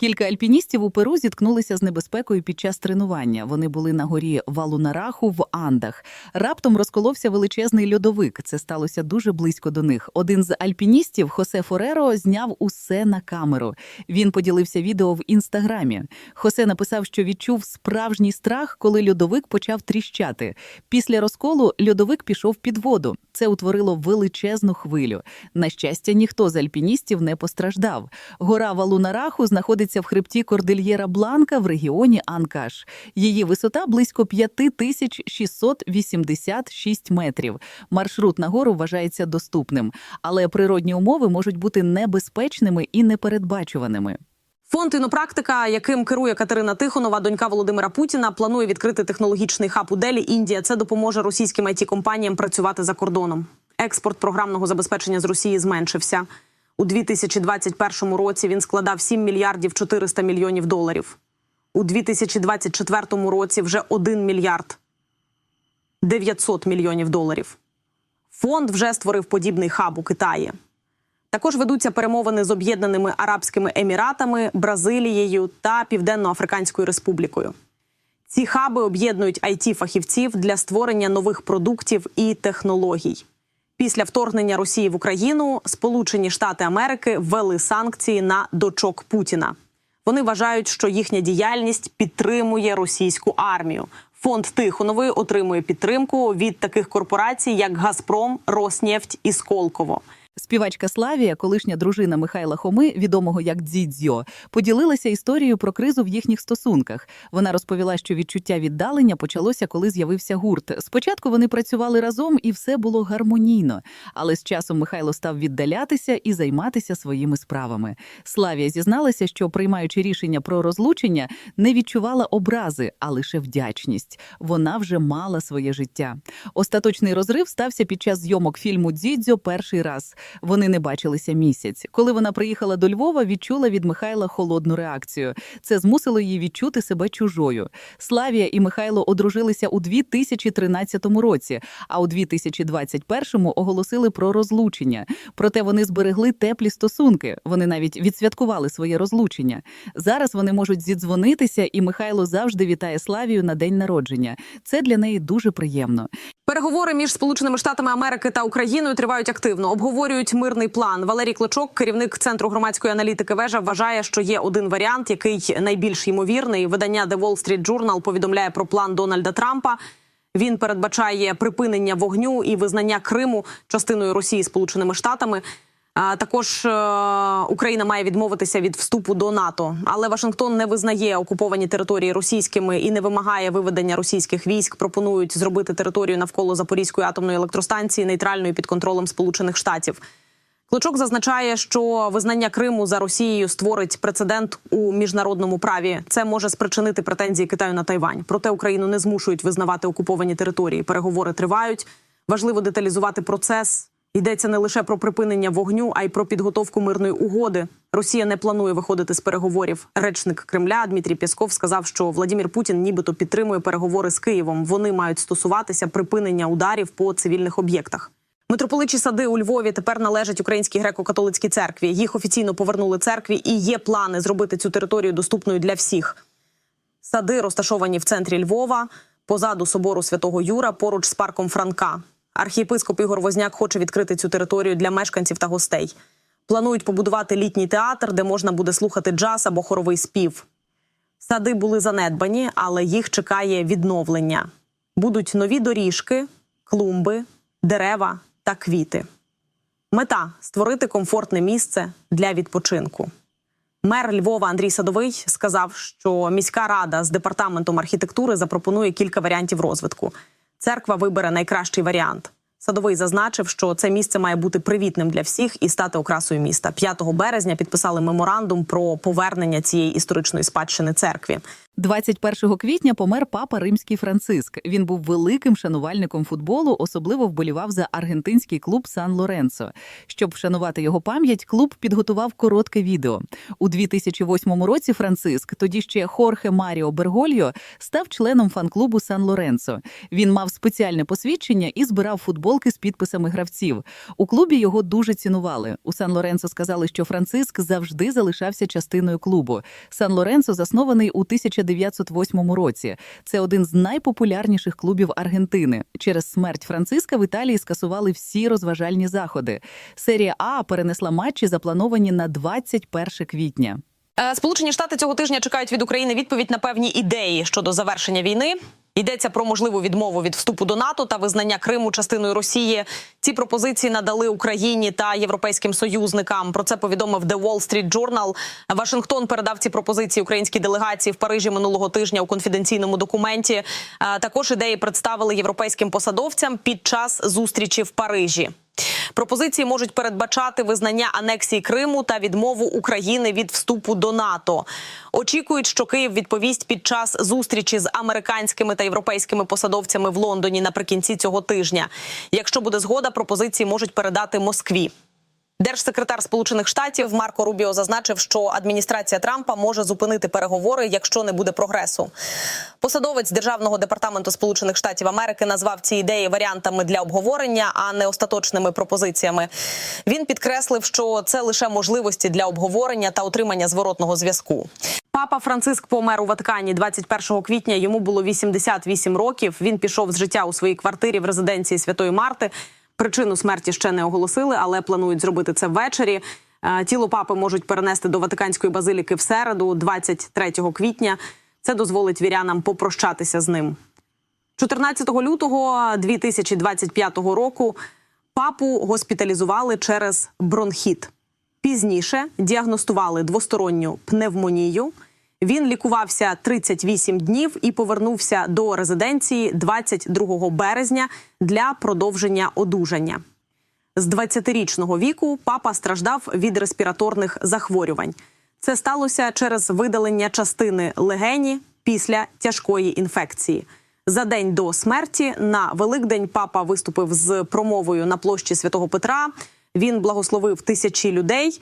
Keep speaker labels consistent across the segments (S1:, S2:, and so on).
S1: Кілька альпіністів у Перу зіткнулися з небезпекою під час тренування. Вони були на горі Валунараху в Андах. Раптом розколовся величезний льодовик. Це сталося дуже близько до них. Один з альпіністів, Хосе Фореро, зняв усе на камеру. Він поділився відео в інстаграмі. Хосе написав, що відчув справжній страх, коли льодовик почав тріщати. Після розколу льодовик пішов під воду. Це утворило величезну хвилю. На щастя, ніхто з альпіністів не постраждав. Гора Валунараху знаходиться в хребті Кордильєра Бланка в регіоні Анкаш. Її висота близько 5686 метрів. Маршрут на гору вважається доступним, але природні умови можуть бути небезпечними і непередбачуваними.
S2: Фонд інопрактика, яким керує Катерина Тихонова, донька Володимира Путіна, планує відкрити технологічний хаб у Делі. Індія це допоможе російським it компаніям працювати за кордоном. Експорт програмного забезпечення з Росії зменшився у 2021 році. Він складав 7 мільярдів 400 мільйонів доларів. У 2024 році вже 1 мільярд 900 мільйонів доларів. Фонд вже створив подібний хаб у Китаї. Також ведуться перемовини з Об'єднаними Арабськими Еміратами, Бразилією та Південно-Африканською Республікою. Ці хаби об'єднують it фахівців для створення нових продуктів і технологій. Після вторгнення Росії в Україну Сполучені Штати Америки ввели санкції на дочок Путіна. Вони вважають, що їхня діяльність підтримує російську армію. Фонд Тихонової отримує підтримку від таких корпорацій, як Газпром, Роснефть і Сколково.
S1: Співачка Славія, колишня дружина Михайла Хоми, відомого як Дзідзьо, поділилася історією про кризу в їхніх стосунках. Вона розповіла, що відчуття віддалення почалося, коли з'явився гурт. Спочатку вони працювали разом, і все було гармонійно. Але з часом Михайло став віддалятися і займатися своїми справами. Славія зізналася, що приймаючи рішення про розлучення, не відчувала образи, а лише вдячність. Вона вже мала своє життя. Остаточний розрив стався під час зйомок фільму Дзідзьо перший раз. Вони не бачилися місяць. Коли вона приїхала до Львова, відчула від Михайла холодну реакцію. Це змусило її відчути себе чужою. Славія і Михайло одружилися у 2013 році, а у 2021 оголосили про розлучення. Проте вони зберегли теплі стосунки. Вони навіть відсвяткували своє розлучення. Зараз вони можуть зідзвонитися, і Михайло завжди вітає Славію на день народження. Це для неї дуже приємно.
S2: Переговори між Сполученими Штатами Америки та Україною тривають активно. Обговорюють мирний план. Валерій Клочок, керівник центру громадської аналітики вежа, вважає, що є один варіант, який найбільш ймовірний. Видання The Wall Street Journal повідомляє про план Дональда Трампа. Він передбачає припинення вогню і визнання Криму частиною Росії Сполученими Штатами. Також е, Україна має відмовитися від вступу до НАТО, але Вашингтон не визнає окуповані території російськими і не вимагає виведення російських військ. Пропонують зробити територію навколо Запорізької атомної електростанції нейтральною під контролем Сполучених Штатів. Клочок зазначає, що визнання Криму за Росією створить прецедент у міжнародному праві. Це може спричинити претензії Китаю на Тайвань. Проте Україну не змушують визнавати окуповані території. Переговори тривають. Важливо деталізувати процес. Йдеться не лише про припинення вогню, а й про підготовку мирної угоди. Росія не планує виходити з переговорів. Речник Кремля Дмитрій Пєсков сказав, що Владимир Путін нібито підтримує переговори з Києвом. Вони мають стосуватися припинення ударів по цивільних об'єктах. Митрополичі сади у Львові тепер належать Українській греко-католицькій церкві. Їх офіційно повернули церкві, і є плани зробити цю територію доступною для всіх. Сади розташовані в центрі Львова, позаду собору святого Юра, поруч з парком Франка. Архієпископ Ігор Возняк хоче відкрити цю територію для мешканців та гостей. Планують побудувати літній театр, де можна буде слухати джаз або хоровий спів. Сади були занедбані, але їх чекає відновлення. Будуть нові доріжки, клумби, дерева та квіти. Мета створити комфортне місце для відпочинку. Мер Львова Андрій Садовий сказав, що міська рада з департаментом архітектури запропонує кілька варіантів розвитку. Церква вибере найкращий варіант. Садовий зазначив, що це місце має бути привітним для всіх і стати окрасою міста. 5 березня підписали меморандум про повернення цієї історичної спадщини церкві.
S1: 21 квітня помер папа римський Франциск. Він був великим шанувальником футболу, особливо вболівав за аргентинський клуб Сан Лоренцо. Щоб вшанувати його пам'ять, клуб підготував коротке відео. У 2008 році Франциск, тоді ще Хорхе Маріо Бергольо, став членом фан-клубу Сан Лоренцо. Він мав спеціальне посвідчення і збирав футболки з підписами гравців. У клубі його дуже цінували. У Сан Лоренцо сказали, що Франциск завжди залишався частиною клубу. Сан Лоренцо заснований у 1908 році. Це один з найпопулярніших клубів Аргентини. Через смерть Франциска в Італії скасували всі розважальні заходи. Серія А перенесла матчі, заплановані на 21 квітня.
S2: Е, Сполучені Штати цього тижня чекають від України відповідь на певні ідеї щодо завершення війни. Йдеться про можливу відмову від вступу до НАТО та визнання Криму частиною Росії. Ці пропозиції надали Україні та європейським союзникам. Про це повідомив The Wall Street Journal. Вашингтон передав ці пропозиції українській делегації в Парижі минулого тижня у конфіденційному документі. Е, Також ідеї представили європейським посадовцям під час зустрічі в Парижі. Пропозиції можуть передбачати визнання анексії Криму та відмову України від вступу до НАТО. Очікують, що Київ відповість під час зустрічі з американськими та європейськими посадовцями в Лондоні наприкінці цього тижня. Якщо буде згода, пропозиції можуть передати Москві. Держсекретар Сполучених Штатів Марко Рубіо зазначив, що адміністрація Трампа може зупинити переговори, якщо не буде прогресу. Посадовець державного департаменту Сполучених Штатів Америки назвав ці ідеї варіантами для обговорення, а не остаточними пропозиціями. Він підкреслив, що це лише можливості для обговорення та отримання зворотного зв'язку. Папа Франциск помер у Ватикані 21 квітня. Йому було 88 років. Він пішов з життя у своїй квартирі в резиденції Святої Марти. Причину смерті ще не оголосили, але планують зробити це ввечері. Е, Тіло папи можуть перенести до Ватиканської базиліки в середу, 23 квітня. Це дозволить вірянам попрощатися з ним. 14 лютого 2025 року папу госпіталізували через бронхіт. Пізніше діагностували двосторонню пневмонію. Він лікувався 38 днів і повернувся до резиденції 22 березня для продовження одужання. З 20-річного віку папа страждав від респіраторних захворювань. Це сталося через видалення частини легені після тяжкої інфекції. За день до смерті на Великдень папа виступив з промовою на площі Святого Петра. Він благословив тисячі людей.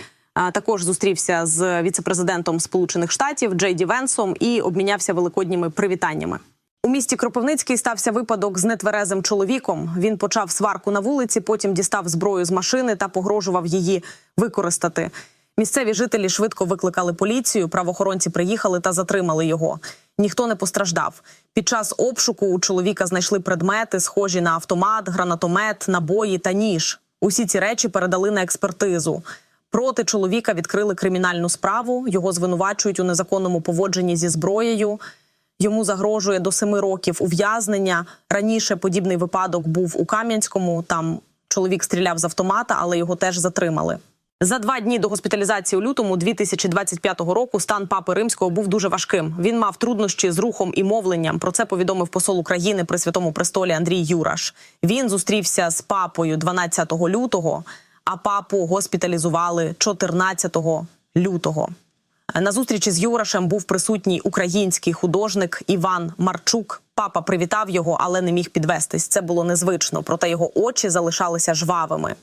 S2: Також зустрівся з віцепрезидентом Сполучених Штатів Джей Ді Венсом і обмінявся великодніми привітаннями. У місті Кропивницький стався випадок з нетверезим чоловіком. Він почав сварку на вулиці, потім дістав зброю з машини та погрожував її використати. Місцеві жителі швидко викликали поліцію. Правоохоронці приїхали та затримали його. Ніхто не постраждав. Під час обшуку у чоловіка знайшли предмети, схожі на автомат, гранатомет, набої та ніж. Усі ці речі передали на експертизу. Проти чоловіка відкрили кримінальну справу. Його звинувачують у незаконному поводженні зі зброєю. Йому загрожує до семи років ув'язнення. Раніше подібний випадок був у Кам'янському. Там чоловік стріляв з автомата, але його теж затримали. За два дні до госпіталізації у лютому 2025 року стан папи римського був дуже важким. Він мав труднощі з рухом і мовленням. Про це повідомив посол України при святому престолі Андрій Юраш. Він зустрівся з папою 12 лютого, а папу госпіталізували 14 лютого. На зустрічі з Юрашем був присутній український художник Іван Марчук. Папа привітав його, але не міг підвестись. Це було незвично, проте його очі залишалися жвавими.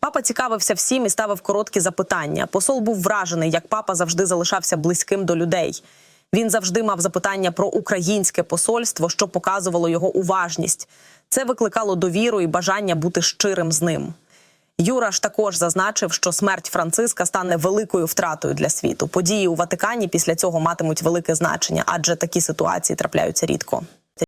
S2: Папа цікавився всім і ставив короткі запитання. Посол був вражений, як папа завжди залишався близьким до людей. Він завжди мав запитання про українське посольство, що показувало його уважність. Це викликало довіру і бажання бути щирим з ним. Юраш також зазначив, що смерть Франциска стане великою втратою для світу. Події у Ватикані після цього матимуть велике значення, адже такі ситуації трапляються рідко.